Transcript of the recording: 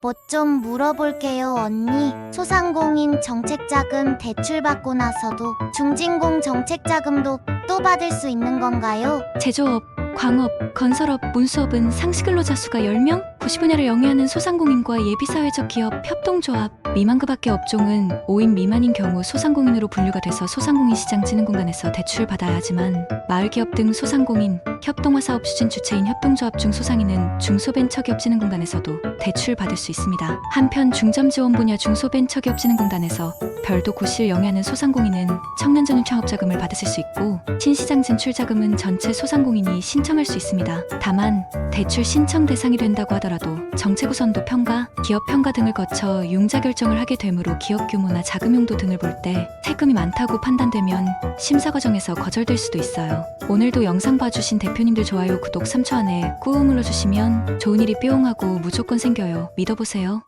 뭐 좀 물어볼게요, 언니. 소상공인 정책자금 대출받고 나서도 중진공 정책자금도 또 받을 수 있는 건가요? 제조업, 광업, 건설업, 문수업은 상시근로자 수가 10명? 90분야를 영위하는 소상공인과 예비사회적 기업, 협동조합, 미만급학계 업종은 5인 미만인 경우 소상공인으로 분류가 돼서 소상공인 시장 진흥공단에서 대출을 받아야 하지만 마을기업 등 소상공인, 협동화 사업 추진 주체인 협동조합 중 소상인은 중소벤처기업진흥공단에서도 대출을 받을 수 있습니다. 한편 중점지원 분야 중소벤처기업진흥공단에서 별도 고시를 영위하는 소상공인은 청년전용 창업자금을 받으실 수 있고 신시장 진출자금은 전체 소상공인이 신청할 수 있습니다. 다만 대출 신청 대상이 된다고 하더라도 정책 우선도 평가, 기업 평가 등을 거쳐 융자 결정을 하게 되므로 기업 규모나 자금 용도 등을 볼 때 세금이 많다고 판단되면 심사 과정에서 거절될 수도 있어요. 오늘도 영상 봐주신 대표님들 좋아요, 구독 3초 안에 꾹 눌러주시면 좋은 일이 뿅하고 무조건 생겨요. 믿어보세요.